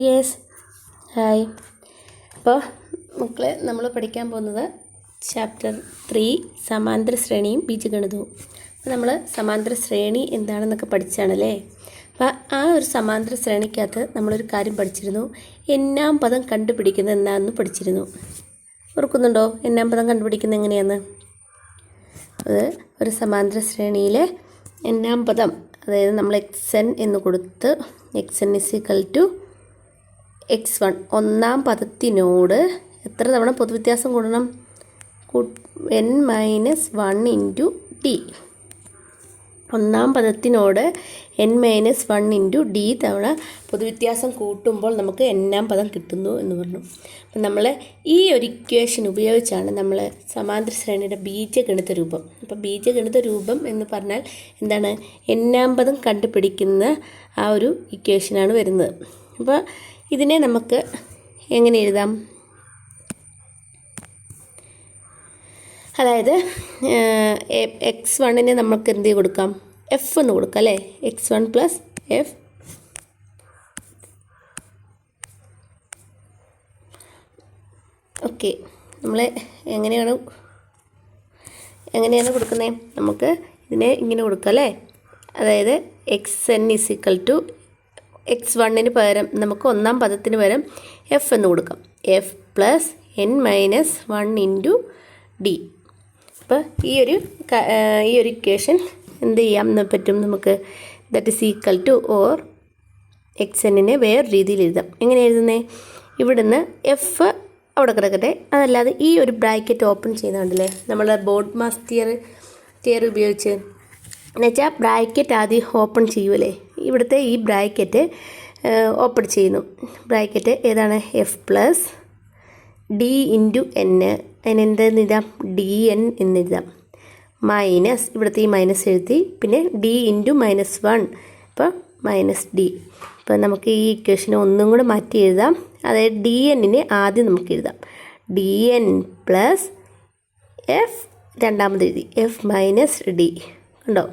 Yes hi അപ്പോൾ മക്കളെ നമ്മൾ പഠിക്കാൻ പോകുന്നത് ചാപ്റ്റർ ത്രീ സമാന്തര ശ്രേണിയും ബീജഗണിതവും അപ്പോൾ നമ്മൾ സമാന്തര ശ്രേണി എന്താണെന്നൊക്കെ പഠിച്ചാണല്ലേ? അപ്പോൾ ആ ഒരു സമാന്തര ശ്രേണിക്കകത്ത് നമ്മളൊരു കാര്യം പഠിച്ചിരുന്നു. എന്നാം പദം കണ്ടുപിടിക്കുന്നത് എന്താണെന്ന് പഠിച്ചിരുന്നു. ഓർക്കുന്നുണ്ടോ? എന്നാം പദം കണ്ടുപിടിക്കുന്നത് എങ്ങനെയാന്ന്? അത് ഒരു സമാന്തര ശ്രേണിയിലെ എന്നാം പദം അതായത് നമ്മൾ എക്സ് എൻ എന്ന് കൊടുത്ത് X N is equal to X one ഒന്നാം പദത്തിനോട് എത്ര തവണ പൊതുവ്യത്യാസം കൂടണം? N minus one into D ഒന്നാം പദത്തിനോട് N minus one into D തവണ പൊതുവ്യത്യാസം കൂട്ടുമ്പോൾ നമുക്ക് എന്നാം പദം കിട്ടുന്നു എന്ന് പറഞ്ഞു. അപ്പം നമ്മൾ ഈ ഒരു ഇക്വേഷൻ ഉപയോഗിച്ചാണ് നമ്മൾ സമാന്തര ശ്രേണിയുടെ ബീജഗണിത രൂപം. അപ്പോൾ ബീജഗണിത രൂപം എന്ന് പറഞ്ഞാൽ എന്താണ്? എന്നാം പദം കണ്ടുപിടിക്കുന്ന ആ ഒരു ഇക്വേഷനാണ് വരുന്നത്. അപ്പോൾ ഇതിനെ നമുക്ക് എങ്ങനെ എഴുതാം? അതായത് എക്സ് വണ്ണിനെ നമുക്ക് എന്ത് കൊടുക്കാം? എഫ് എന്ന് കൊടുക്കാം അല്ലേ? X one plus F. Okay. നമ്മൾ എങ്ങനെയാണ് എങ്ങനെയാണ് കൊടുക്കുന്നത് നമുക്ക് ഇതിനെ ഇങ്ങനെ കൊടുക്കാം അല്ലേ? അതായത് X N is equal to X വണ്ണിന് പകരം നമുക്ക് ഒന്നാം പദത്തിന് പകരം എഫ് എന്ന് കൊടുക്കാം. F plus N minus one into D അപ്പോൾ ഈ ഒരു ഈ ഒരു ഇക്വേഷൻ എന്ത് ചെയ്യാൻ പറ്റും നമുക്ക്. That is equal to or X എന്നിനെ വേറെ രീതിയിൽ എഴുതാം. എങ്ങനെ എഴുതുന്നേ? ഇവിടുന്ന് എഫ് അവിടെ കിടക്കട്ടെ. അതല്ലാതെ ഈ ഒരു ബ്രാക്കറ്റ് ഓപ്പൺ ചെയ്യുന്നുണ്ടല്ലേ നമ്മൾ ബോർഡ് മാസ് തിയർ തിയർ ഉപയോഗിച്ച്. എന്നുവെച്ചാൽ ബ്രാക്കറ്റ് ആദ്യം ഓപ്പൺ ചെയ്യുമല്ലേ ഇവിടുത്തെ ഈ ബ്രാക്കറ്റ് ഓപ്പൺ ചെയ്യുന്നു. ബ്രാക്കറ്റ് ഏതാണ്? F plus D into N അതിനെന്തെന്ന് എഴുതാം ഡി എൻ എന്ന് എന്നെഴുതാം. മൈനസ് ഇവിടുത്തെ ഈ മൈനസ് എഴുതി. പിന്നെ ഡി ഇന്റു മൈനസ് വൺ അപ്പോൾ മൈനസ് ഡി അപ്പോൾ നമുക്ക് ഈ ഇക്വേഷനെ ഒന്നും കൂടെ മാറ്റി എഴുതാം. അതായത് ഡി എന്നിനെ ആദ്യം നമുക്ക് എഴുതാം. ഡി എൻ പ്ലസ് എഫ് രണ്ടാമത് എഴുതി. എഫ് മൈനസ് ഡി കണ്ടോ?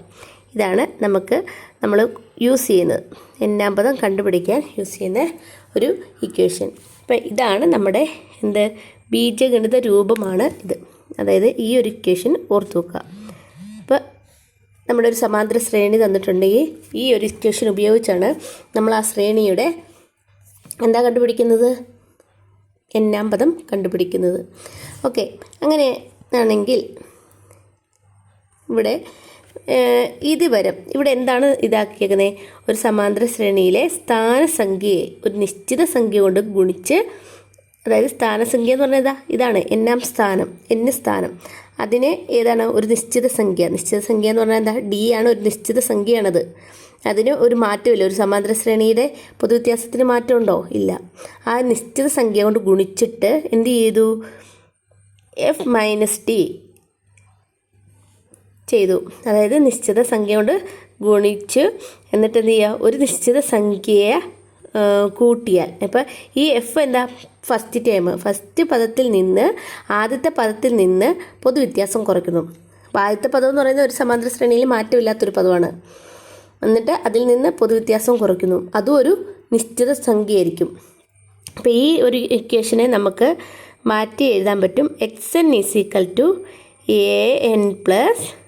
ഇതാണ് നമുക്ക് നമ്മൾ യൂസ് ചെയ്യുന്നത്. എന്നാമ്പതം കണ്ടുപിടിക്കാൻ യൂസ് ചെയ്യുന്ന ഒരു ഇക്വേഷൻ അപ്പോൾ ഇതാണ് നമ്മുടെ എന്ത് ബീജഗണിത രൂപമാണ് ഇത്. അതായത് ഈ ഒരു ഇക്വേഷൻ ഓർത്തു വെക്കുക. അപ്പോൾ നമ്മുടെ ഒരു സമാന്തര ശ്രേണി തന്നിട്ടുണ്ടെങ്കിൽ ഈ ഒരു ഇക്വേഷൻ ഉപയോഗിച്ചാണ് നമ്മൾ ആ ശ്രേണിയുടെ എന്താ കണ്ടുപിടിക്കുന്നത്? എന്നാം പദം കണ്ടുപിടിക്കുന്നത്. ഓക്കെ അങ്ങനെ ആണെങ്കിൽ ഇവിടെ ഇത് വരം ഇവിടെ എന്താണ് ഇതാക്കിയേക്കുന്നത് ഒരു സമാന്തര ശ്രേണിയിലെ സ്ഥാനസംഖ്യയെ ഒരു നിശ്ചിത സംഖ്യ കൊണ്ട് ഗുണിച്ച് അതായത് സ്ഥാനസംഖ്യ എന്ന് പറഞ്ഞാൽ ഇതാ ഇതാണ് എന്നാം സ്ഥാനം എന്ന സ്ഥാനം. അതിനെ ഏതാണ്? ഒരു നിശ്ചിത സംഖ്യ. നിശ്ചിത സംഖ്യ എന്ന് പറഞ്ഞാൽ എന്താ? ഡി ആണ് ഒരു നിശ്ചിത സംഖ്യയാണത്. അതിന് ഒരു മാറ്റമില്ല. ഒരു സമാന്തര ശ്രേണിയുടെ പൊതുവ്യത്യാസത്തിന് മാറ്റമുണ്ടോ? ഇല്ല. ആ നിശ്ചിത സംഖ്യ കൊണ്ട് ഗുണിച്ചിട്ട് എന്ത് ചെയ്തു? F minus T. ചെയ്തു. അതായത് നിശ്ചിത സംഖ്യ കൊണ്ട് ഗുണിച്ച് എന്നിട്ട് എന്ത് ചെയ്യുക? ഒരു നിശ്ചിത സംഖ്യയെ കൂട്ടിയാൽ. ഇപ്പം ഈ എഫ് എന്താ? ഫസ്റ്റ് ടൈം ഫസ്റ്റ് പദത്തിൽ നിന്ന് ആദ്യത്തെ പദത്തിൽ നിന്ന് പൊതുവ്യത്യാസം കുറയ്ക്കുന്നു. അപ്പോൾ ആദ്യത്തെ പദം എന്ന് പറയുന്നത് ഒരു സമാന്തര ശ്രേണിയിൽ മാറ്റമില്ലാത്തൊരു പദമാണ്. എന്നിട്ട് അതിൽ നിന്ന് പൊതുവ്യത്യാസം കുറയ്ക്കുന്നു. അതും ഒരു നിശ്ചിത സംഖ്യയായിരിക്കും. അപ്പോൾ ഈ ഒരു ഇക്വേഷനെ നമുക്ക് മാറ്റി എഴുതാൻ പറ്റും. X N is equal to A N plus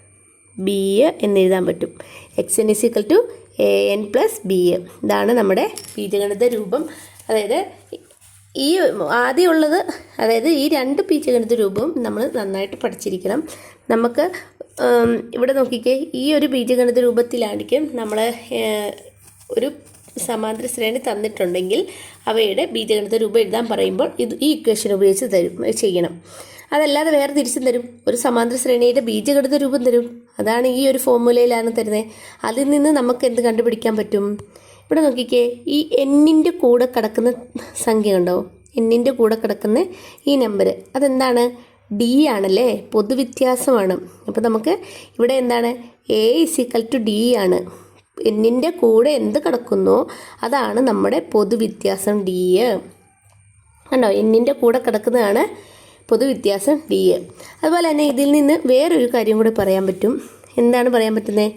B A എന്നെഴുതാൻ പറ്റും. X N is equal to A N plus B A ഇതാണ് നമ്മുടെ ബീജഗണിത രൂപം. അതായത് ഈ ആദ്യമുള്ളത് അതായത് ഈ രണ്ട് ബീജഗണിത രൂപവും നമ്മൾ നന്നായിട്ട് പഠിച്ചിരിക്കണം. നമുക്ക് ഇവിടെ നോക്കിക്കേ ഈ ഒരു ബീജഗണിത രൂപത്തിലായിരിക്കും നമ്മൾ ഒരു സമാന്തര ശ്രേണി തന്നിട്ടുണ്ടെങ്കിൽ അവയുടെ ബീജഗണിത രൂപം എഴുതാൻ പറയുമ്പോൾ ഇത് ഈ ഇക്വേഷൻ ഉപയോഗിച്ച് തരും ചെയ്യണം. അതല്ലാതെ വേറെ തിരിച്ചും തരും. ഒരു സമാന്തര ശ്രേണിയുടെ ബീജഗണിത രൂപം തരും. അതാണ് ഈ ഒരു ഫോർമുലയിലാണ് തരുന്നത് അതിൽ നിന്ന് നമുക്ക് എന്ത് കണ്ടുപിടിക്കാൻ പറ്റും? ഇവിടെ നോക്കിക്കേ ഈ എന്നിന്റെ കൂടെ കിടക്കുന്ന സംഖ്യ ഉണ്ടോ എന്നിന്റെ കൂടെ കിടക്കുന്ന ഈ നമ്പർ അതെന്താണ്? ഡി ആണല്ലേ? പൊതുവ്യത്യാസമാണ്. അപ്പോൾ നമുക്ക് ഇവിടെ എന്താണ്? എ ഇസിക്കൽ ടു ഡി ആണ്. എന്നിന്റെ കൂടെ എന്ത് കിടക്കുന്നോ? അതാണ് നമ്മുടെ പൊതുവ്യത്യാസം ഡി കണ്ടോ? എന്നിന്റെ കൂടെ കിടക്കുന്നതാണ് പൊതുവ്യത്യാസം ഡി എ. അതുപോലെ തന്നെ ഇതിൽ നിന്ന് വേറൊരു കാര്യം കൂടെ പറയാൻ പറ്റും. എന്താണ് പറയാൻ പറ്റുന്നത്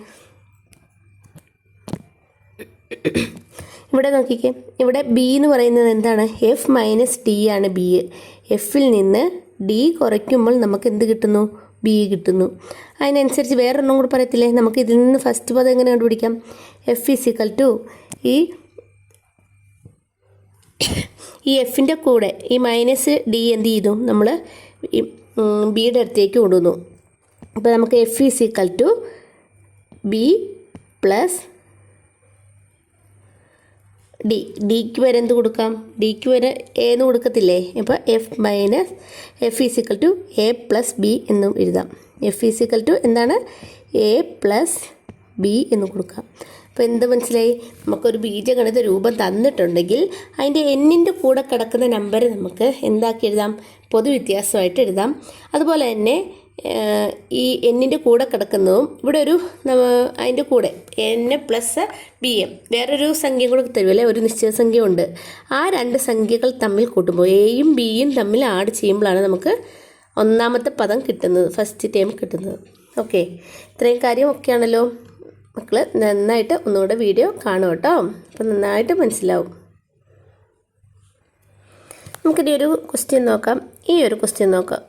ഇവിടെ നോക്കിക്കേ. ഇവിടെ ബി എന്ന് പറയുന്നത് എന്താണ്? എഫ് മൈനസ് ഡി ആണ് ബി എഫിൽ നിന്ന് ഡി കുറയ്ക്കുമ്പോൾ നമുക്ക് എന്ത് കിട്ടുന്നു? ബി കിട്ടുന്നു. അതിനനുസരിച്ച് വേറൊരെണ്ണം കൂടി പറയത്തില്ലേ? നമുക്ക് ഇതിൽ നിന്ന് ഫസ്റ്റ് പദം എങ്ങനെ കണ്ടുപിടിക്കാം? എഫ് ഇസിക്കൽ ടു ഈ ഈ എഫിന്റെ കൂടെ ഈ മൈനസ് ഡി എന്ത് ചെയ്തു? നമ്മൾ ബിയുടെ അടുത്തേക്ക് കൊണ്ടുവന്നു. അപ്പോൾ നമുക്ക് F is equal to B plus D ഡിക്ക് വരെ എന്ത് കൊടുക്കാം? ഡിക്ക് വരെ എ എന്ന് കൊടുക്കത്തില്ലേ? അപ്പോൾ F minus F is equal to A plus B എന്നും എഴുതാം. എഫ് ഈസിക്കൽ ടു എന്താണ്? എ പ്ലസ് ബി എന്ന് കൊടുക്കാം. അപ്പോൾ എന്ത് മനസ്സിലായി? നമുക്കൊരു ബീജഗണിത രൂപം തന്നിട്ടുണ്ടെങ്കിൽ അതിന്റെ എന്നിന്റെ കൂടെ കിടക്കുന്ന നമ്പർ നമുക്ക് എന്താക്കി എഴുതാം? പൊതുവ്യത്യാസമായിട്ട് എഴുതാം. അതുപോലെ തന്നെ ഈ എന്നിന്റെ കൂടെ കിടക്കുന്നതും ഇവിടെ ഒരു അതിന്റെ കൂടെ എൻ പ്ലസ് ബി എം വേറൊരു സംഖ്യ കൂടെ തരുമല്ലേ ഒരു നിശ്ചിത സംഖ്യ ഉണ്ട്. ആ രണ്ട് സംഖ്യകൾ തമ്മിൽ കൂട്ടുമ്പോൾ എയും ബിയും തമ്മിൽ ആഡ് ചെയ്യുമ്പോഴാണ് നമുക്ക് ഒന്നാമത്തെ പദം കിട്ടുന്നത് ഫസ്റ്റ് ടൈം കിട്ടുന്നത്. ഓക്കെ ഇത്രയും കാര്യം ഒക്കെയാണല്ലോ മക്കൾ നന്നായിട്ട് ഒന്നുകൂടെ വീഡിയോ കാണും കേട്ടോ. അപ്പം നന്നായിട്ട് മനസ്സിലാവും. നമുക്കിനി ഒരു ക്വസ്റ്റ്യൻ നോക്കാം. ഈ ഒരു ക്വസ്റ്റ്യൻ നോക്കാം.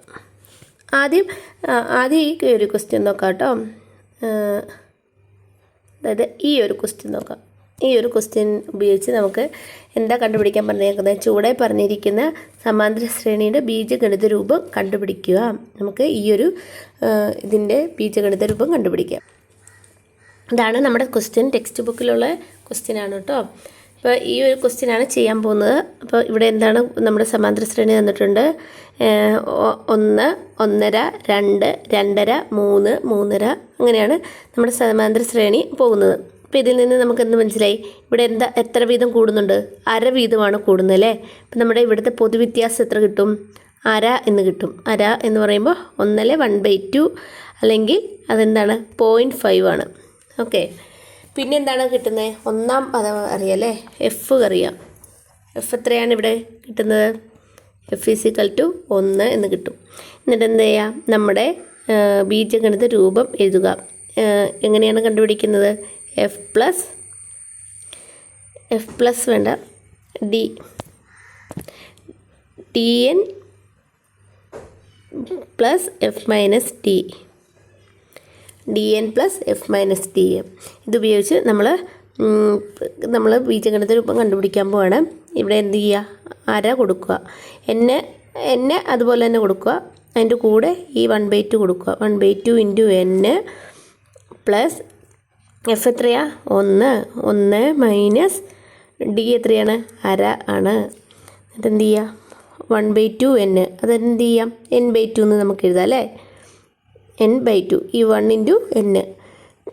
ആദ്യം ആദ്യം ഈ ഒരു ക്വസ്റ്റ്യൻ നോക്കാം കേട്ടോ. അതായത് ഈ ഒരു ക്വസ്റ്റ്യൻ നോക്കാം. ഈ ഒരു ക്വസ്റ്റ്യൻ ഉപയോഗിച്ച് നമുക്ക് എന്താ കണ്ടുപിടിക്കാൻ പറഞ്ഞേക്കുന്നത്? ചൂടെ പറഞ്ഞിരിക്കുന്ന സമാന്തര ശ്രേണിയുടെ ബീജഗണിത രൂപം കണ്ടുപിടിക്കുക. നമുക്ക് ഈ ഒരു ഇതിന്റെ ബീജഗണിത രൂപം കണ്ടുപിടിക്കാം. ഇതാണ് നമ്മുടെ ക്വസ്റ്റ്യൻ ടെക്സ്റ്റ് ബുക്കിലുള്ള ക്വസ്റ്റ്യനാണ് കേട്ടോ. അപ്പോൾ ഈ ഒരു ക്വസ്റ്റ്യനാണ് ചെയ്യാൻ പോകുന്നത്. അപ്പോൾ ഇവിടെ എന്താണ് നമ്മുടെ സമാന്തര ശ്രേണി തന്നിട്ടുണ്ട്. ഒന്ന് ഒന്നര രണ്ട് രണ്ടര മൂന്ന് മൂന്നര അങ്ങനെയാണ് നമ്മുടെ സമാന്തര ശ്രേണി പോകുന്നത്. അപ്പോൾ ഇതിൽ നിന്ന് നമുക്ക് എന്ത് മനസ്സിലായി? ഇവിടെ എന്താ എത്ര വീതം കൂടുന്നുണ്ട്? അര വീതമാണ് കൂടുന്നത് അല്ലേ? അപ്പം നമ്മുടെ ഇവിടുത്തെ പൊതുവ്യത്യാസം എത്ര കിട്ടും? അര എന്ന് കിട്ടും. അര എന്ന് പറയുമ്പോൾ ഒന്നല്ലേ വൺ ബൈ ടു അല്ലെങ്കിൽ അതെന്താണ്? പോയിന്റ് ഫൈവ് ആണ്. ഓക്കെ. പിന്നെ എന്താണ് കിട്ടുന്നത് ഒന്നാം പദം അറിയാമല്ലേ എഫ് അറിയാം എഫ് എത്രയാണ് ഇവിടെ കിട്ടുന്നത്? എഫ് ഫിസിക്കൽ ടു ഒന്ന് എന്ന് കിട്ടും. എന്നിട്ട് എന്ത് ചെയ്യാം? നമ്മുടെ ബീജഗണിത രൂപം എഴുതുക. എങ്ങനെയാണ് കണ്ടുപിടിക്കുന്നത്? എഫ് പ്ലസ് എഫ് പ്ലസ് വേണ്ട. D T N plus F minus T D N plus F minus D M ഇതുപയോഗിച്ച് നമ്മൾ നമ്മൾ ബീജഗണിത രൂപം കണ്ടുപിടിക്കാൻ പോവാണ്. ഇവിടെ എന്ത് ചെയ്യുക അര കൊടുക്കുക. എന്നെ എന്നെ അതുപോലെ തന്നെ കൊടുക്കുക. അതിന്റെ കൂടെ ഈ വൺ ബൈ ടു കൊടുക്കുക. One by two into N plus F എത്രയാ? ഒന്ന്. ഒന്ന് മൈനസ് ഡി എത്രയാണ്? അര ആണ്. എന്നിട്ട് എന്ത് ചെയ്യുക വൺ ബൈ ടു എൻ അതെന്ത് ചെയ്യാം? എൻ ബൈ ടു എന്ന് നമുക്ക് എഴുതാം അല്ലേ? എൻ ബൈ ടു ഈ വൺ ഇന്റു എൻ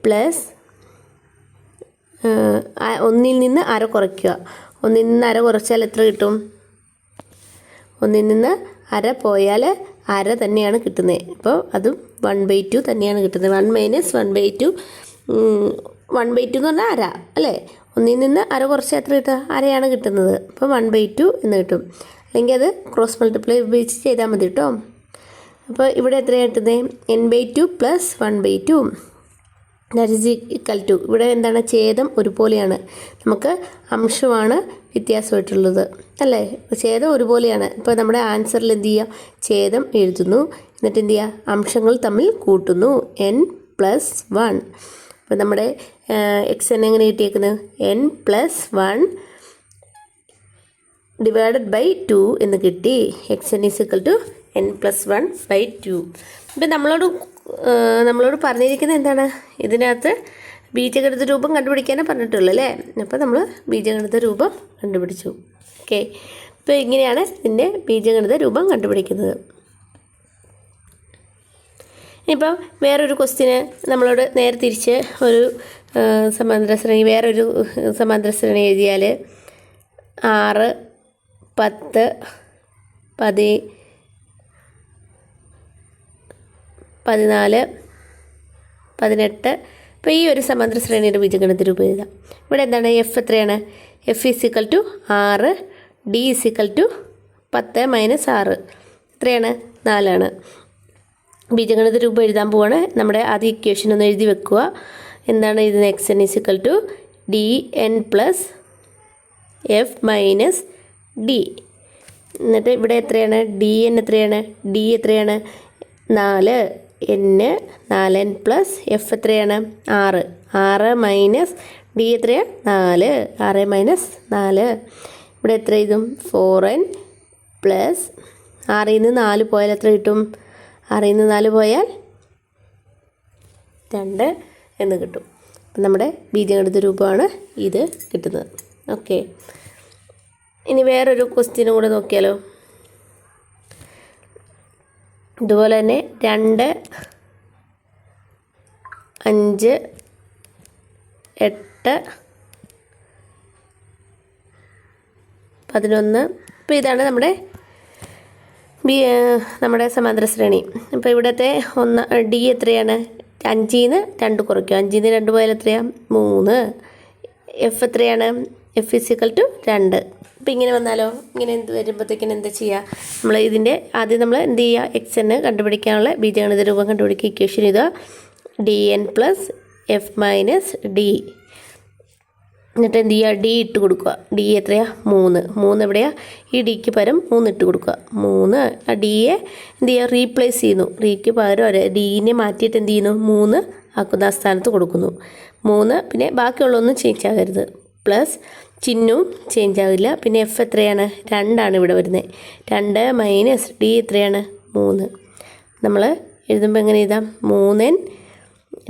പ്ലസ് ഒന്നിൽ നിന്ന് അര കുറയ്ക്കുക. ഒന്നിൽ നിന്ന് അര കുറച്ചാൽ എത്ര കിട്ടും? ഒന്നിൽ നിന്ന് അര പോയാൽ അര തന്നെയാണ് കിട്ടുന്നത് അപ്പോൾ അതും വൺ ബൈ ടു തന്നെയാണ് കിട്ടുന്നത്. One minus one by two one by two എന്ന് പറഞ്ഞാൽ അര അല്ലേ? ഒന്നിൽ നിന്ന് അര കുറച്ച് എത്ര കിട്ടുക? അരയാണ് കിട്ടുന്നത്. അപ്പോൾ വൺ ബൈ ടു എന്ന് കിട്ടും. അല്ലെങ്കിൽ അത് ക്രോസ് മൾട്ടിപ്ലൈ ഉപയോഗിച്ച് ചെയ്താൽ മതി കേട്ടോ. അപ്പോൾ ഇവിടെ എത്രയാണ് കിട്ടുന്നത് N by two plus one by two that is equal to ഇവിടെ എന്താണ്? ഛേദം ഒരുപോലെയാണ്. നമുക്ക് അംശമാണ് വ്യത്യാസമായിട്ടുള്ളത്. അല്ലേ? ഛേദം ഒരുപോലെയാണ്. ഇപ്പോൾ നമ്മുടെ ആൻസറിൽ എന്ത് ചെയ്യുക ഛേദം എഴുതുന്നു. എന്നിട്ട് എന്ത് ചെയ്യുക അംശങ്ങൾ തമ്മിൽ കൂട്ടുന്നു. എൻ പ്ലസ് വൺ അപ്പോൾ നമ്മുടെ എക്സ് എൻ എങ്ങനെ കിട്ടിയേക്കുന്നത് N plus one divided by two എന്ന് കിട്ടി. X N is is equal to N plus one by two ഇപ്പം നമ്മളോട് നമ്മളോട് പറഞ്ഞിരിക്കുന്നത് എന്താണ്? ഇതിനകത്ത് ബീജഗണിത രൂപം കണ്ടുപിടിക്കാനേ പറഞ്ഞിട്ടുള്ളൂ അല്ലേ? അപ്പോൾ നമ്മൾ ബീജഗണിത രൂപം കണ്ടുപിടിച്ചു. ഓക്കെ ഇപ്പോൾ ഇങ്ങനെയാണ് ഇതിന്റെ ബീജഗണിത രൂപം കണ്ടുപിടിക്കുന്നത്. ഇപ്പം വേറൊരു ക്വസ്റ്റിന് നമ്മളോട് നേരെ തിരിച്ച് ഒരു സമാന്തര ശ്രേണി വേറൊരു സമാന്തര ശ്രേണി എഴുതിയാൽ ആറ് പത്ത് പതി പതിനാല് പതിനെട്ട്. ഇപ്പോൾ ഈ ഒരു സമാന്തര ശ്രേണിയുടെ ബീജഗണിത രൂപം എഴുതാം. ഇവിടെ എന്താണ്? എഫ് എത്രയാണ്? എഫ് ഇസിക്കൽ ടു ആറ് ഡി ഇസിക്കൽ ടു പത്ത് മൈനസ് ആറ്. എത്രയാണ് നാലാണ്. ബീജഗണിത രൂപം എഴുതാൻ പോവാണ്. നമ്മുടെ ആദ്യ ഇക്വേഷൻ ഒന്ന് എഴുതി വെക്കുക. എന്താണ് ഇത്? X N is equal to D N plus F minus D എന്നിട്ട് ഇവിടെ എത്രയാണ്? ഡി എൻ എത്രയാണ്? ഡി എത്രയാണ്? നാല്. എൻ നാല് എൻ പ്ലസ് എഫ് എത്രയാണ്? ആറ്. ആറ് മൈനസ് ഡി എത്രയാണ് നാല്. ആറ് മൈനസ് നാല്. ഇവിടെ എത്ര ഇതും ഫോർ എൻ പ്ലസ് ആറിൽ നിന്ന് നാല് പോയാൽ എത്ര കിട്ടും? ആറിൽ നിന്ന് നാല് പോയാൽ രണ്ട് എന്ന് കിട്ടും. അപ്പം നമ്മുടെ ബീജഗണിത രൂപമാണ് ഇത് കിട്ടുന്നത്. ഓക്കെ ഇനി വേറൊരു ക്വസ്റ്റ്യനും കൂടെ നോക്കിയാലോ? ഇതുപോലെ തന്നെ രണ്ട് അഞ്ച് എട്ട് പതിനൊന്ന്. അപ്പോൾ ഇതാണ് നമ്മുടെ ബി നമ്മുടെ സമാന്തര ശ്രേണി. അപ്പോൾ ഇവിടുത്തെ ഒന്ന് ഡി എത്രയാണ്? അഞ്ചിൽ നിന്ന് രണ്ട് കുറയ്ക്കും അഞ്ചിൽ നിന്ന് രണ്ട് പോയാൽ എത്രയാണ് മൂന്ന്. എഫ് എത്രയാണ്? എഫ് ഫിസിക്കൽ ടു രണ്ട്. അപ്പോൾ ഇങ്ങനെ വന്നാലോ? ഇങ്ങനെ എന്ത് വരുമ്പോഴത്തേക്കിനും എന്താ ചെയ്യുക നമ്മൾ ഇതിന്റെ ആദ്യം നമ്മൾ എന്ത് ചെയ്യുക എക്സ് എന്ന് കണ്ടുപിടിക്കാനുള്ള ബീജഗണിത രൂപം കണ്ടുപിടിക്കുക ഇക്വേഷൻ ഇത് D N plus F minus D എന്നിട്ട് എന്ത് ചെയ്യുക ഡി ഇട്ട് കൊടുക്കുക. ഡി എത്രയാ? മൂന്ന്. മൂന്ന് എവിടെയാ? ഈ ഡിക്ക് പകരം മൂന്ന് ഇട്ട് കൊടുക്കുക. മൂന്ന്. ആ ഡിയെ എന്ത് ചെയ്യുക റീപ്ലേസ് ചെയ്യുന്നു. ഡിക്ക് പകരം ഒരു ഡീനെ മാറ്റിയിട്ട് എന്ത് ചെയ്യുന്നു? മൂന്ന് ആക്കുന്ന ആ സ്ഥാനത്ത് കൊടുക്കുന്നു. മൂന്ന്. പിന്നെ ബാക്കിയുള്ളതൊന്നും ചേഞ്ച് ആകരുത്. പ്ലസ് ചിഹ്നവും ചേഞ്ച് ആവില്ല. പിന്നെ എഫ് എത്രയാണ്? രണ്ടാണ് ഇവിടെ വരുന്നത് രണ്ട് മൈനസ് ഡി എത്രയാണ്? മൂന്ന്. നമ്മൾ എഴുതുമ്പോൾ എങ്ങനെ എഴുതാം? മൂന്നൻ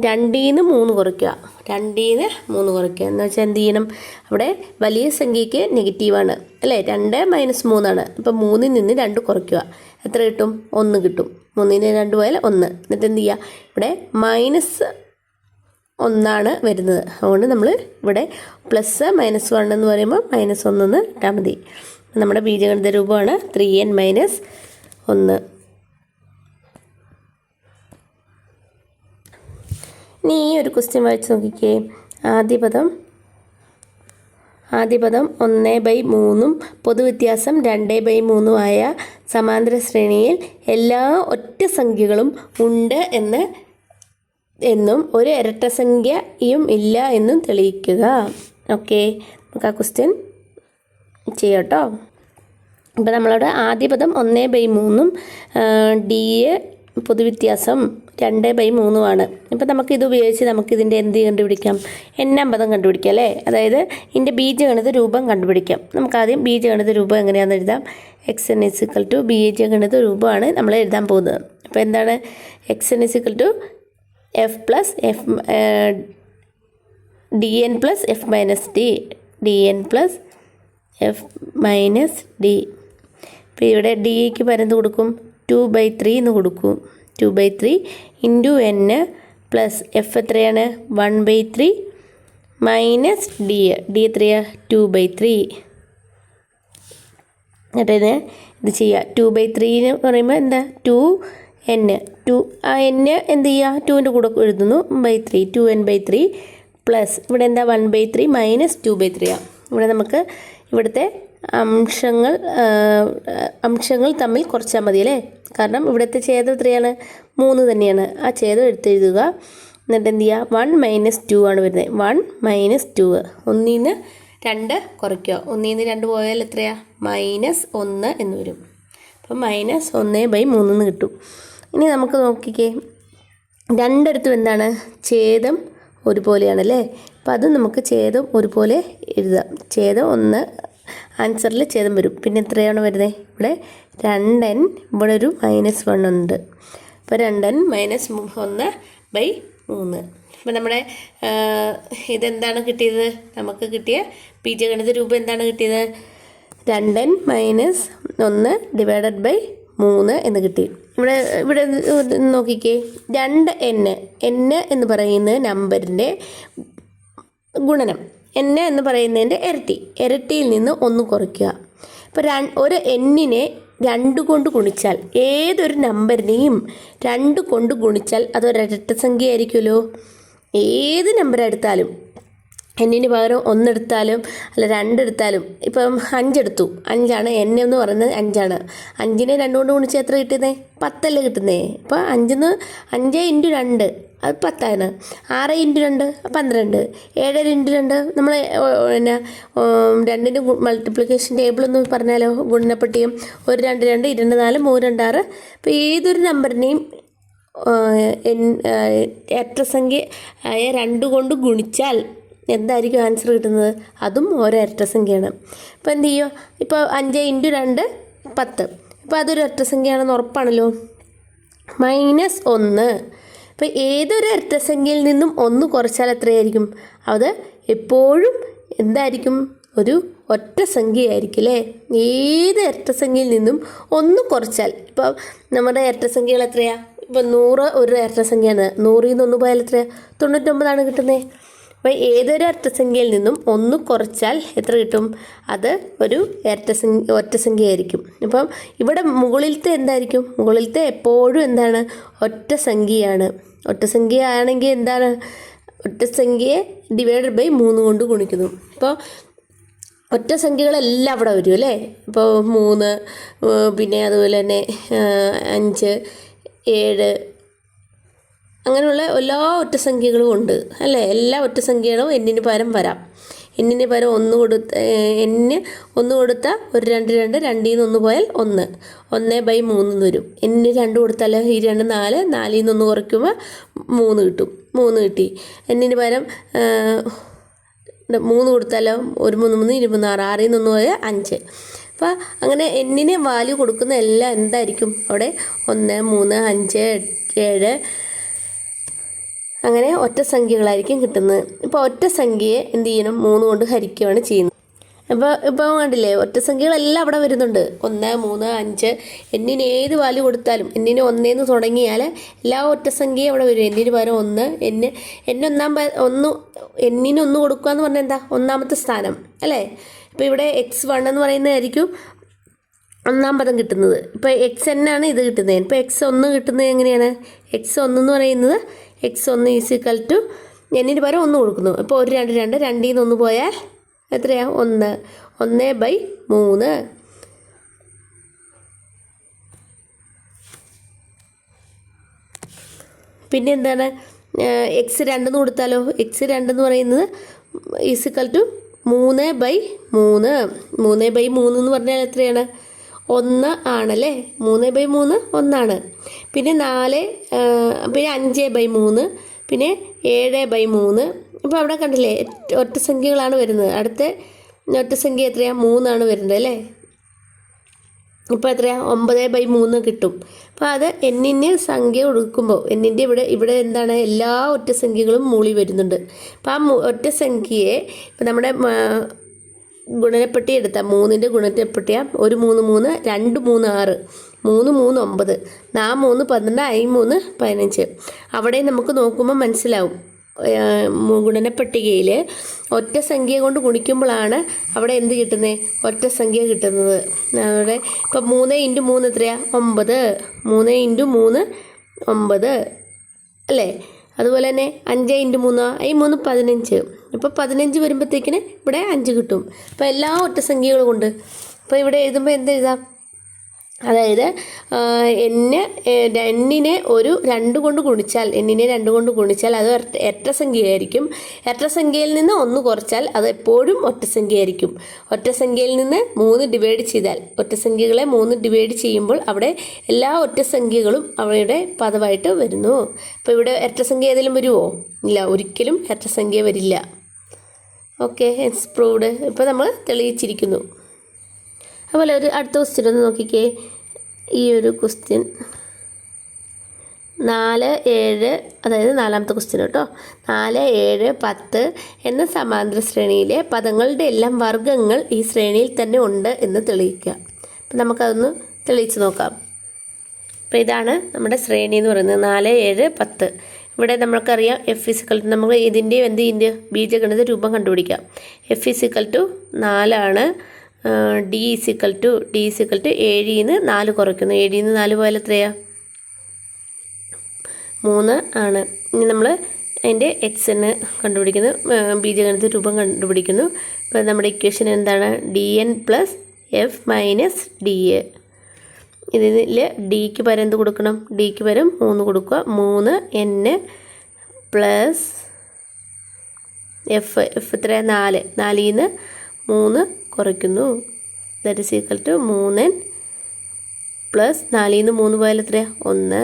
രണ്ടിൽ നിന്ന് മൂന്ന് കുറയ്ക്കുക. രണ്ടിൽ നിന്ന് മൂന്ന് കുറയ്ക്കുക. എന്ന് വെച്ചാൽ എന്ത് ചെയ്യണം? അവിടെ വലിയ സംഖ്യയ്ക്ക് നെഗറ്റീവാണ് അല്ലേ? രണ്ട് മൈനസ് മൂന്നാണ്. അപ്പം മൂന്നിൽ നിന്ന് രണ്ട് കുറയ്ക്കുക. എത്ര കിട്ടും? ഒന്ന് കിട്ടും. മൂന്നിന് രണ്ട് പോയാൽ ഒന്ന്. എന്നിട്ട് എന്ത് ചെയ്യുക? ഇവിടെ മൈനസ് ഒന്നാണ് വരുന്നത്. അതുകൊണ്ട് നമ്മൾ ഇവിടെ പ്ലസ് മൈനസ് വൺ എന്ന് പറയുമ്പോൾ മൈനസ് ഒന്നെന്ന് ഇട്ടാൽ മതി. നമ്മുടെ ബീജഗണിത രൂപമാണ് ത്രീ എൻ മൈനസ് ഒന്ന്. ഇനി ഈ ഒരു ക്വസ്റ്റ്യൻ വായിച്ച് നോക്കിക്കേ. ആദ്യ പദം ആദ്യ പദം ഒന്ന് ബൈ മൂന്നും പൊതുവ്യത്യാസം രണ്ട് ബൈ മൂന്നുമായ സമാന്തര ശ്രേണിയിൽ എല്ലാ ഒറ്റ സംഖ്യകളും ഉണ്ട് എന്ന് എന്നും ഒരു ഇരട്ട സംഖ്യയും ഇല്ല എന്നും തെളിയിക്കുക. ഓക്കെ നമുക്ക് ആ ക്വസ്റ്റ്യൻ ചെയ്യട്ടോ. ഇപ്പം നമ്മളവിടെ ആദ്യ പദം ഒന്ന് ബൈ മൂന്നും ഡി എ പൊതുവ്യത്യാസം രണ്ട് ബൈ മൂന്നുമാണ് ഇപ്പം നമുക്ക് ഇത് ഉപയോഗിച്ച് നമുക്ക് ഇതിന്റെ എന്ത് കണ്ടുപിടിക്കാം? എണ്ണാം പദം കണ്ടുപിടിക്കാം അല്ലേ? അതായത് ഇതിന്റെ ബീജഗണിത രൂപം കണ്ടുപിടിക്കാം. നമുക്ക് ആദ്യം ബീജഗണിത രൂപം എങ്ങനെയാണെന്ന് എഴുതാം. എക്സ് എൻ ഇസിക്കൽ ടു ബീജഗണിത രൂപമാണ് നമ്മൾ എഴുതാൻ പോകുന്നത്. അപ്പോൾ എന്താണ്? X N is equal to F plus F D N plus F minus D D N plus F minus D അപ്പോൾ ഇവിടെ ഡിക്ക് പരന്ത് കൊടുക്കും. ടു ബൈ ത്രീ എന്ന് കൊടുക്കും. Two by three into N plus F എത്രയാണ്? One by three minus D D എത്രയാണ് two by three എന്നിട്ട് ഇത് ചെയ്യുക ടു ബൈ ത്രീ എന്ന് പറയുമ്പോൾ എന്താ? Two N two. ആ എൻ എന്ത് ചെയ്യുക ടുവിന്റെ കൂടെ എഴുതുന്നു. By three two N by three plus ഇവിടെ എന്താ one by three minus two by three ആണ് ഇവിടെ നമുക്ക് ഇവിടുത്തെ അംശങ്ങൾ അംശങ്ങൾ തമ്മിൽ കുറച്ചാൽ മതി അല്ലേ? കാരണം ഇവിടുത്തെ ഛേദം എത്രയാണ്? മൂന്ന് തന്നെയാണ്. ആ ഛേദം എടുത്തെഴുതുക. എന്നിട്ട് എന്ത് ചെയ്യുക വൺ മൈനസ് ടു ആണ് വരുന്നത് വൺ മൈനസ് ടു ഒന്നിൽ നിന്ന് രണ്ട് കുറയ്ക്കുക. ഒന്നിൽ നിന്ന് രണ്ട് പോയാൽ എത്രയാണ് മൈനസ് ഒന്ന് എന്ന് വരും. അപ്പം മൈനസ് ഒന്ന് ബൈ മൂന്ന് കിട്ടും. ഇനി നമുക്ക് നോക്കിക്കേ. രണ്ടിടത്തും എന്താണ്? ഛേദം ഒരുപോലെയാണ് അല്ലേ അപ്പം അത് നമുക്ക് ഛേദം ഒരുപോലെ എഴുതാം. ഛേദം ഒന്ന് ആൻസറിൽ ഛേദം വരും. പിന്നെ എത്രയാണ് വരുന്നത് ഇവിടെ രണ്ടൻ ഇവിടെ ഒരു മൈനസ് വൺ ഉണ്ട്. അപ്പോൾ രണ്ടൻ മൈനസ് ഒന്ന് ബൈ മൂന്ന്. അപ്പം നമ്മുടെ ഇതെന്താണ് കിട്ടിയത്? നമുക്ക് കിട്ടിയ ബീജഗണിത രൂപം എന്താണ് കിട്ടിയത്? രണ്ടൻ മൈനസ് ഒന്ന് ഡിവൈഡഡ് ബൈ മൂന്ന് എന്ന് കിട്ടി. ഇവിടെ ഇവിടെ നോക്കിക്കേ. രണ്ട് എൻ എൻ എന്ന് പറയുന്ന നമ്പറിന്റെ ഗുണനം. എൻ എന്ന് പറയുന്നതിന്റെ ഇരട്ടി. ഇരട്ടിയിൽ നിന്ന് ഒന്ന് കുറയ്ക്കുക. അപ്പോൾ ര ഒരു എന്നിനെ രണ്ട് കൊണ്ട് ഗുണിച്ചാൽ ഏതൊരു നമ്പറിനെയും രണ്ട് കൊണ്ട് ഗുണിച്ചാൽ ഇരട്ട സംഖ്യ ആയിരിക്കുമല്ലോ ഏത് നമ്പർ എടുത്താലും എന്നിന് പകരം ഒന്നെടുത്താലും അല്ല രണ്ടെടുത്താലും ഇപ്പം അഞ്ചെടുത്തു. അഞ്ചാണ് എന്നെ എന്ന് പറയുന്നത് അഞ്ചാണ്. അഞ്ചിനെ രണ്ടുകൊണ്ട് ഗുണിച്ച് എത്ര കിട്ടുന്നേ? പത്തല്ലേ കിട്ടുന്നേ? അപ്പോൾ അഞ്ചിന്ന് അഞ്ച് ഇന്റു രണ്ട് അത് പത്താണ്. ആറ് ഇന്റു രണ്ട് പന്ത്രണ്ട്. ഏഴ് ഇന്റു രണ്ട് നമ്മൾ പിന്നെ രണ്ടിന്റെ മൾട്ടിപ്ലിക്കേഷൻ ടേബിൾ എന്ന് പറഞ്ഞാലോ ഗുണനപ്പട്ടിയും ഒരു രണ്ട് രണ്ട് ഇരുണ്ട് നാല് മൂന്ന് രണ്ട് ആറ്. അപ്പോൾ ഏതൊരു നമ്പറിനെയും ഇരട്ടസംഖ്യ ആയ രണ്ട് കൊണ്ട് ഗുണിച്ചാൽ എന്തായിരിക്കും ആൻസർ കിട്ടുന്നത്? അതും ഓരോ ഇരട്ടസംഖ്യയാണ് ഇപ്പോൾ എന്ത് ചെയ്യുമോ ഇപ്പോൾ അഞ്ച് ഇന്റു രണ്ട് പത്ത്. ഇപ്പോൾ അതൊരു ഇരട്ടസംഖ്യയാണെന്ന് ഉറപ്പാണല്ലോ? മൈനസ് ഒന്ന്. ഇപ്പോൾ ഏതൊരു ഇരട്ടസംഖ്യയിൽ നിന്നും ഒന്ന് കുറച്ചാൽ എത്രയായിരിക്കും? അത് എപ്പോഴും എന്തായിരിക്കും? ഒരു ഒറ്റ സംഖ്യയായിരിക്കും അല്ലേ? ഏത് ഇരട്ടസംഖ്യയിൽ നിന്നും ഒന്ന് കുറച്ചാൽ. ഇപ്പോൾ നമ്മുടെ ഇരട്ടസംഖ്യകൾ എത്രയാണ് ഇപ്പോൾ നൂറ് ഒരു ഇരട്ടസംഖ്യയാണ് നൂറിൽ നിന്ന് ഒന്ന് പോയാൽ എത്രയാണ് തൊണ്ണൂറ്റൊമ്പതാണ് കിട്ടുന്നത് അപ്പോൾ ഏതൊരു ഇരട്ടസംഖ്യയിൽ നിന്നും ഒന്ന് കുറച്ചാൽ എത്ര കിട്ടും? അത് ഒരു ഇരട്ടസംഖ്യ ഒറ്റസംഖ്യയായിരിക്കും അപ്പം ഇവിടെ മുകളിലത്തെ എന്തായിരിക്കും? മുകളിലത്തെ എപ്പോഴും എന്താണ്? ഒറ്റ സംഖ്യയാണ്. ഒറ്റസംഖ്യ ആണെങ്കിൽ എന്താണ്? ഒറ്റസംഖ്യയെ ഡിവൈഡഡ് ബൈ മൂന്ന് കൊണ്ട് ഗുണിക്കുന്നു. അപ്പോൾ ഒറ്റ സംഖ്യകളെല്ലാം അവിടെ വരും അല്ലേ? ഇപ്പോൾ മൂന്ന് പിന്നെ അതുപോലെ തന്നെ അഞ്ച് ഏഴ് അങ്ങനെയുള്ള എല്ലാ ഒറ്റസംഖ്യകളും ഉണ്ട് അല്ലേ? എല്ലാ ഒറ്റസംഖ്യകളും എന്നിന് പകരം വരാം. എന്നിന് പകരം ഒന്ന് കൊടുത്ത എന്നിന് ഒന്ന് കൊടുത്താൽ ഒരു രണ്ട് രണ്ട് രണ്ടിൽ നിന്ന് ഒന്ന് പോയാൽ ഒന്ന്. ഒന്ന് ബൈ മൂന്ന് വരും. എന്നിന് രണ്ട് കൊടുത്താൽ ഈ രണ്ട് നാല് നാലിൽ നിന്ന് ഒന്ന് കുറയ്ക്കുമ്പോൾ മൂന്ന് കിട്ടും. മൂന്ന് കിട്ടി. എന്നിന് പകരം മൂന്ന് കൊടുത്താലോ ഒരു മൂന്ന് മൂന്ന് ഇരുപത്തി ആറ് ആറിൽ നിന്ന് പോയാൽ അഞ്ച്. അപ്പോൾ അങ്ങനെ എന്നിന് വാല്യൂ കൊടുക്കുന്ന എല്ലാം എന്തായിരിക്കും അവിടെ? ഒന്ന് മൂന്ന് അഞ്ച് ഏഴ് അങ്ങനെ ഒറ്റ സംഖ്യകളായിരിക്കും കിട്ടുന്നത്. ഇപ്പോൾ ഒറ്റ സംഖ്യയെ എന്ത് ചെയ്യണം? മൂന്ന് കൊണ്ട് ഹരിക്കുകയാണ് ചെയ്യുന്നത്. അപ്പോൾ ഇപ്പോൾ കണ്ടില്ലേ ഒറ്റ സംഖ്യകളെല്ലാം അവിടെ വരുന്നുണ്ട്. ഒന്ന് മൂന്ന് അഞ്ച് എന്നിന് ഏത് വാല്യൂ കൊടുത്താലും എന്നിന് ഒന്നേന്ന് തുടങ്ങിയാൽ എല്ലാ ഒറ്റ സംഖ്യയും അവിടെ വരും. എന്നിന് പകരം ഒന്ന് എന്ന് എന്നെ ഒന്നാം എന്നിന് ഒന്ന് കൊടുക്കുക എന്ന് പറഞ്ഞാൽ എന്താ? ഒന്നാമത്തെ സ്ഥാനം അല്ലേ? ഇപ്പോൾ ഇവിടെ എക്സ് വൺ എന്ന് പറയുന്നതായിരിക്കും ഒന്നാം പദം കിട്ടുന്നത്. ഇപ്പോൾ എക്സ് എൻ ആണ് ഇത് കിട്ടുന്നത്. ഇപ്പോൾ എക്സ് ഒന്ന് കിട്ടുന്നത് എങ്ങനെയാണ്? എക്സ് ഒന്ന് എന്ന് പറയുന്നത് എക്സ് ഒന്ന് ഈസിക്കൽ ടു എന്നിന് പകരം ഒന്ന് കൊടുക്കുന്നു. ഇപ്പോൾ ഒരു രണ്ട് രണ്ട് രണ്ടിൽ നിന്ന് ഒന്ന് പോയാൽ എത്രയാണ് ഒന്ന്. ഒന്ന് ബൈ മൂന്ന്. പിന്നെ എന്താണ്? എക്സ് രണ്ടെന്ന് കൊടുത്താലോ? എക്സ് രണ്ടെന്ന് പറയുന്നത് ഈസിക്കൽ ടു മൂന്ന് ബൈ മൂന്ന്. മൂന്ന് ബൈ മൂന്ന് എന്ന് പറഞ്ഞാൽ എത്രയാണ്? ഒന്ന് ആണല്ലേ? മൂന്ന് ബൈ മൂന്ന് ഒന്നാണ്. പിന്നെ നാല് പിന്നെ അഞ്ച് ബൈ മൂന്ന് പിന്നെ ഏഴ് ബൈ മൂന്ന്. ഇപ്പോൾ അവിടെ കണ്ടില്ലേ ഒറ്റ സംഖ്യകളാണ് വരുന്നത്. അടുത്ത ഒറ്റ സംഖ്യ എത്രയാണ് മൂന്നാണ് വരുന്നത് അല്ലേ? ഇപ്പോൾ എത്രയാണ് ഒമ്പത് ബൈ മൂന്ന് കിട്ടും. അപ്പോൾ അത് എന്നിന് സംഖ്യ കൊടുക്കുമ്പോൾ എന്നിന്റെ ഇവിടെ ഇവിടെ എന്താണ്? എല്ലാ ഒറ്റ സംഖ്യകളും മൂളി വരുന്നുണ്ട്. അപ്പോൾ ആ ഒറ്റ സംഖ്യയെ ഇപ്പം നമ്മുടെ ഗുണനപ്പെട്ടി എടുത്താൽ മൂന്നിന്റെ ഗുണനപ്പെട്ടിയ ഒരു മൂന്ന് മൂന്ന് രണ്ട് മൂന്ന് ആറ് മൂന്ന് മൂന്ന് ഒമ്പത് നാ മൂന്ന് പന്ത്രണ്ട് ഐ മൂന്ന് പതിനഞ്ച്. അവിടെ നമുക്ക് നോക്കുമ്പോൾ മനസ്സിലാവും. ഗുണനപ്പട്ടികയിൽ ഒറ്റ സംഖ്യ കൊണ്ട് ഗുണിക്കുമ്പോഴാണ് അവിടെ എന്ത് കിട്ടുന്നത് ഒറ്റ സംഖ്യ കിട്ടുന്നത്. അവിടെ ഇപ്പം മൂന്ന് ഇന്റു മൂന്ന് എത്രയാണ് ഒമ്പത്. മൂന്ന് ഇന്റു മൂന്ന് ഒമ്പത്. അല്ലേ? അതുപോലെ തന്നെ അഞ്ച് ഇന്റു മൂന്ന് ഈ മൂന്ന് പതിനഞ്ച്. അപ്പോൾ പതിനഞ്ച് വരുമ്പോഴത്തേക്കിന് ഇവിടെ അഞ്ച് കിട്ടും. അപ്പോൾ എല്ലാ ഒറ്റസംഖ്യകളും ഉണ്ട്. അപ്പോൾ ഇവിടെ എഴുതുമ്പോൾ എന്ത് എഴുതാം? അതായത് എന്നെ എന്നിനെ ഒരു രണ്ട് കൊണ്ട് ഗുണിച്ചാൽ എന്നിനെ രണ്ട് കൊണ്ട് ഗുണിച്ചാൽ അത് എട്ട സംഖ്യയായിരിക്കും? എട്ട സംഖ്യയിൽ നിന്ന് ഒന്ന് കുറച്ചാൽ അത് എപ്പോഴും ഒറ്റ സംഖ്യയായിരിക്കും. ഒറ്റ സംഖ്യയിൽ നിന്ന് മൂന്ന് ഡിവൈഡ് ചെയ്താൽ ഒറ്റ സംഖ്യകളെ മൂന്ന് ഡിവൈഡ് ചെയ്യുമ്പോൾ അവിടെ എല്ലാ ഒറ്റ സംഖ്യകളും അവയുടെ പദമായിട്ട് വരുന്നു. അപ്പോൾ ഇവിടെ എട്ട സംഖ്യ ഏതെങ്കിലും വരുമോ ഇല്ല ഒരിക്കലും എട്ട സംഖ്യ വരില്ല. ഓക്കെ ഇറ്റ്സ് പ്രൂവ്ഡ് ഇപ്പോൾ നമ്മൾ തെളിയിച്ചിരിക്കുന്നു. അതുപോലെ ഒരു അടുത്ത ക്വസ്റ്റ്യൻ ഒന്ന് നോക്കിക്കേ. ഈ ഒരു ക്വസ്റ്റ്യൻ നാല് ഏഴ് അതായത് നാലാമത്തെ ക്വസ്റ്റ്യൻ കേട്ടോ നാല് ഏഴ് പത്ത് എന്ന സമാന്തര ശ്രേണിയിലെ പദങ്ങളുടെ എല്ലാം വർഗങ്ങൾ ഈ ശ്രേണിയിൽ തന്നെ ഉണ്ട് എന്ന് തെളിയിക്കുക. അപ്പം നമുക്കതൊന്ന് തെളിയിച്ച് നോക്കാം. അപ്പോൾ ഇതാണ് നമ്മുടെ ശ്രേണി എന്ന് പറയുന്നത്. നാല് ഏഴ് പത്ത്. ഇവിടെ നമുക്കറിയാം എഫ് ഫിസിക്കൽ നമ്മൾ ഇതിന്റെയും ഇതിന്റെ ബീജഗണിത രൂപം കണ്ടുപിടിക്കാം. എഫ് ഫിസിക്കൽ ടു നാലാണ് D is equal to D is equal to ഏഴിൽ നിന്ന് നാല് കുറയ്ക്കുന്നു. ഏഴിൽ നിന്ന് നാല് പോയാൽ എത്രയാണ് മൂന്ന് ആണ്. ഇനി നമ്മൾ അതിന്റെ എക്സ് എന്ന് കണ്ടുപിടിക്കുന്നു. ബീജഗണിത രൂപം കണ്ടുപിടിക്കുന്നു. ഇപ്പോൾ നമ്മുടെ ഇക്വേഷൻ എന്താണ്? D N plus F minus D A ഇതിൽ ഡിക്ക് പകരം എന്ത് കൊടുക്കണം? ഡിക്ക് പകരം മൂന്ന് കൊടുക്കുക. മൂന്ന് എൻ പ്ലസ് എഫ് എഫ് ഇത്ര നാല്. നാലിൽ നിന്ന് മൂന്ന് കുറയ്ക്കുന്നു. ദറ്റ് ഇസ് ഈക്വൽ ടു മൂന്നൻ പ്ലസ് നാലിൽ നിന്ന് മൂന്ന് പോയാൽ എത്ര ഒന്ന്.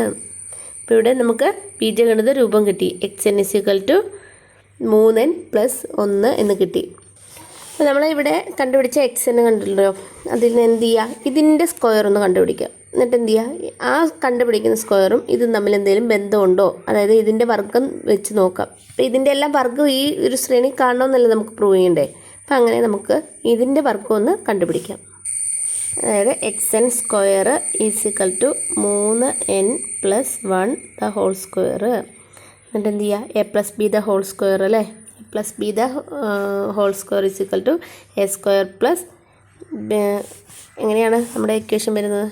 അപ്പോൾ ഇവിടെ നമുക്ക് ബീജഗണിത രൂപം കിട്ടി. X N is equal to Moonnan plus ഒന്ന് എന്ന് കിട്ടി. അപ്പോൾ നമ്മളിവിടെ കണ്ടുപിടിച്ച എക്സ് എന്ന് കണ്ടല്ലോ അതിൽ നിന്ന് എന്ത് ചെയ്യുക ഇതിന്റെ സ്ക്വയർ ഒന്ന് കണ്ടുപിടിക്കുക എന്നിട്ട് എന്ത് ചെയ്യുക ആ കണ്ടുപിടിക്കുന്ന സ്ക്വയറും ഇതും തമ്മിൽ എന്തെങ്കിലും ബന്ധമുണ്ടോ? അതായത് ഇതിന്റെ വർഗം വെച്ച് നോക്കാം. അപ്പോൾ ഇതിന്റെ എല്ലാം വർഗം ഈ ഒരു ശ്രേണി കാണണമെന്നല്ല നമുക്ക് പ്രൂവ് ചെയ്യണ്ടേ? അപ്പോൾ അങ്ങനെ നമുക്ക് ഇതിന്റെ വർക്കൊന്ന് കണ്ടുപിടിക്കാം. അതായത് X N square is equal to മൂന്ന് N plus one the whole square എന്നിട്ട് എന്ത് ചെയ്യുക A plus B the whole square അല്ലേ? A plus B the whole square is equal to A square plus എങ്ങനെയാണ് നമ്മുടെ ഇക്വേഷൻ വരുന്നത്?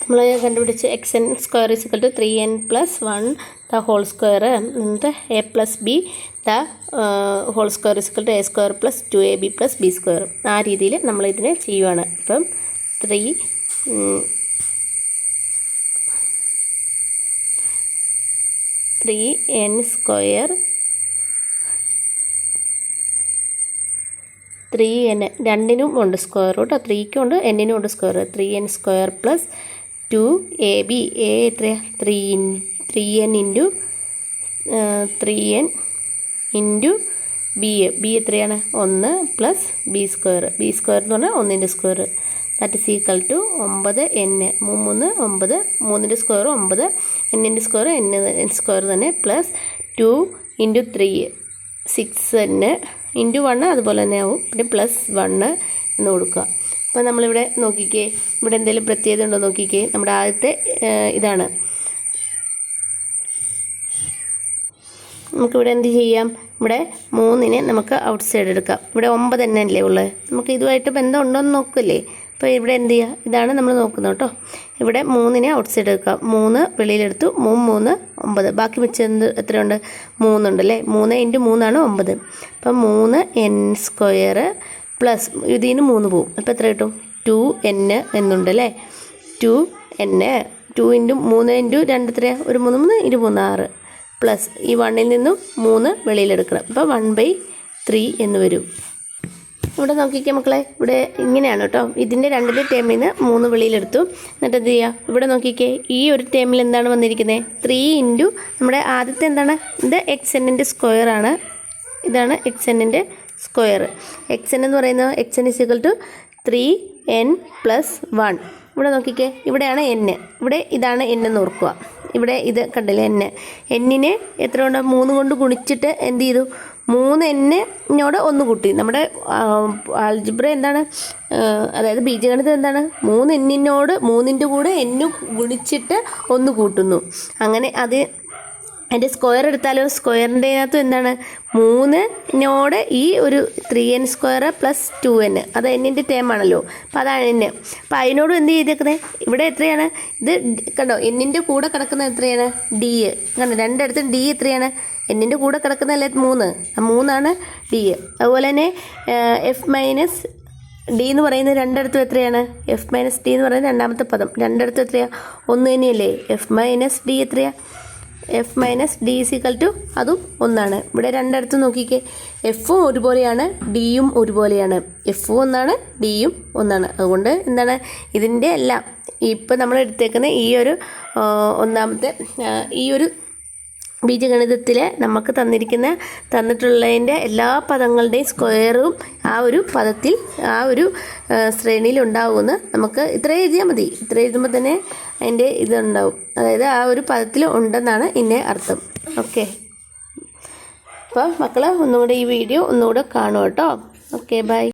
നമ്മൾ കണ്ടുപിടിച്ച് X N square is equal to three N plus one the whole square എന്നിട്ട് A plus B the whole square is equal to A square plus two A B plus B square ആ രീതിയിൽ നമ്മളിതിനെ ചെയ്യുവാണ്. ഇപ്പം three three N square three N രണ്ടിനും ഉണ്ട് square root ത്രീക്കും ഉണ്ട് എന്നിനും ഉണ്ട് square three N square plus two A B A എത്രയാണ് three three N into three N into B A B എത്രയാണ്? ഒന്ന് plus B square B square എന്ന് പറഞ്ഞാൽ ഒന്നിന്റെ square that is equal to ഒമ്പത് എൻ മൂന്ന് ഒമ്പത് മൂന്നിന്റെ സ്ക്വയർ ഒമ്പത് എന്നിന്റെ സ്ക്വയർ എൻ സ്ക്വയർ തന്നെ plus two into three six N into one അതുപോലെ തന്നെ ആവും. പിന്നെ പ്ലസ് വണ്ണ് എന്ന് കൊടുക്കുക. അപ്പോൾ നമ്മളിവിടെ നോക്കിക്കേ. ഇവിടെ എന്തെങ്കിലും പ്രത്യേകത ഉണ്ടോ നോക്കിക്കേ. നമ്മുടെ ആദ്യത്തെ ഇതാണ്. നമുക്കിവിടെ എന്ത് ചെയ്യാം? ഇവിടെ മൂന്നിനെ നമുക്ക് ഔട്ട് സൈഡ് എടുക്കാം. ഇവിടെ ഒമ്പത് തന്നെ അല്ലേ ഉള്ളത് നമുക്ക് ഇതുമായിട്ട് ബന്ധം ഉണ്ടോ എന്ന് നോക്കില്ലേ? അപ്പോൾ ഇവിടെ എന്ത് ചെയ്യുക ഇതാണ് നമ്മൾ നോക്കുന്നത് കേട്ടോ. ഇവിടെ മൂന്നിനെ ഔട്ട് സൈഡ് എടുക്കാം. മൂന്ന് വെളിയിലെടുത്തു. മൂന്ന് മൂന്ന് ഒമ്പത്. ബാക്കി മിച്ചം എത്രയുണ്ട്? മൂന്നുണ്ട് അല്ലേ മൂന്ന് ഇന്റു മൂന്നാണ് ഒമ്പത്. അപ്പം മൂന്ന് എൻ സ്ക്വയർ പ്ലസ് ഇതിൽ നിന്ന് മൂന്ന് പോവും. അപ്പോൾ എത്ര കിട്ടും? ടു എൻ എന്നുണ്ട് അല്ലേ ടു എൻ ടു ഇന്റു മൂന്ന് ഇന്റു രണ്ട് എത്രയാണ് ഒരു മൂന്ന് മൂന്ന് ഇന്റു മൂന്ന് ആറ്. പ്ലസ് ഈ വണ്ണിൽ നിന്നും മൂന്ന് വെളിയിലെടുക്കണം. അപ്പോൾ വൺ ബൈ ത്രീ എന്ന് വരും. ഇവിടെ നോക്കിക്കേ മക്കളെ ഇവിടെ ഇങ്ങനെയാണ് കേട്ടോ. ഇതിന്റെ രണ്ടിന്റെ ടേമിൽ നിന്ന് മൂന്ന് വെളിയിലെടുത്തു. എന്നിട്ട് എന്ത് ചെയ്യുക ഇവിടെ നോക്കിക്കേ ഈ ഒരു ടേമിൽ എന്താണ് വന്നിരിക്കുന്നത് ത്രീ ഇന്റു നമ്മുടെ ആദ്യത്തെ എന്താണ്? ഇത് എക്സ് എന്നിന്റെ സ്ക്വയർ ആണ്. ഇതാണ് എക്സ് എന്നിന്റെ സ്ക്വയർ എക്സ് എൻ എന്ന് പറയുന്നത് X N is equal to three N plus one ഇവിടെ നോക്കിക്കേ ഇവിടെയാണ് എൻ ഇവിടെ ഇതാണ് എൻ എന്ന് ഓർക്കുക. ഇവിടെ ഇത് കണ്ടില്ലേ എന്നെ എന്നിനെ എത്ര കൊണ്ട് മൂന്ന് കൊണ്ട് ഗുണിച്ചിട്ട് എന്ത് ചെയ്തു? മൂന്ന് എന്നിനോട് ഒന്ന് കൂട്ടി. നമ്മുടെ ആൽജിബ്ര എന്താണ്? അതായത് ബീജഗണിതം എന്താണ്? മൂന്ന് എന്നിനോട് മൂന്നിന്റെ കൂടെ എന്നു ഗുണിച്ചിട്ട് ഒന്ന് കൂട്ടുന്നു. അങ്ങനെ അത് അതിന്റെ സ്ക്വയർ എടുത്താലോ? സ്ക്വയറിന്റെ അകത്തും എന്താണ്? മൂന്ന് നോട് ഈ ഒരു three N square plus two N അത് എന്നിന്റെ ടേം ആണല്ലോ. അപ്പോൾ അതാണ് എന്നെ അപ്പോൾ അതിനോടും എന്ത് ചെയ്തേക്കുന്നത് ഇവിടെ എത്രയാണ്? ഇത് കണ്ടോ എന്നിന്റെ കൂടെ കിടക്കുന്ന എത്രയാണ്? ഡി കണ്ടോ രണ്ടിടത്തും ഡി എത്രയാണ്? എന്നിന്റെ കൂടെ കിടക്കുന്നതല്ലേ മൂന്ന്. മൂന്നാണ് ഡി അതുപോലെ തന്നെ എഫ് മൈനസ് ഡി എന്ന് പറയുന്നത് രണ്ടിടത്തും എത്രയാണ്? എഫ് മൈനസ് ഡി എന്ന് പറയുന്നത് രണ്ടാമത്തെ പദം. രണ്ടിടത്തും എത്രയാണ് ഒന്ന് തന്നെയല്ലേ? എഫ് മൈനസ് ഡി എത്രയാണ് F minus D is equal to അതും ഒന്നാണ്. ഇവിടെ രണ്ടിടത്തും നോക്കിക്കേ. എഫും ഒരുപോലെയാണ് ഡിയും ഒരുപോലെയാണ്. എഫും ഒന്നാണ് ഡിയും ഒന്നാണ്. അതുകൊണ്ട് എന്താണ്? ഇതിന്റെ എല്ലാം ഇപ്പം നമ്മൾ എടുത്തേക്കുന്ന ഈ ഒരു ഒന്നാമത്തെ ഈ ഒരു ബീജഗണിതത്തിൽ നമുക്ക് തന്നിരിക്കുന്ന തന്നിട്ടുള്ളതിന്റെ എല്ലാ പദങ്ങളുടെയും സ്ക്വയറും ആ ഒരു പദത്തിൽ ആ ഒരു ശ്രേണിയിൽ ഉണ്ടാവുമെന്ന് നമുക്ക് ഇത്ര എഴുതിയാൽ മതി. ഇത്ര എഴുതുമ്പോൾ തന്നെ അതിന്റെ ഇതുണ്ടാവും. അതായത് ആ ഒരു പദത്തിൽ ഉണ്ടെന്നാണ് ഇതിന്റെ അർത്ഥം. ഓക്കെ അപ്പോൾ മക്കൾ ഒന്നുകൂടെ ഈ വീഡിയോ ഒന്നുകൂടെ കാണും കേട്ടോ ഓക്കെ ബൈ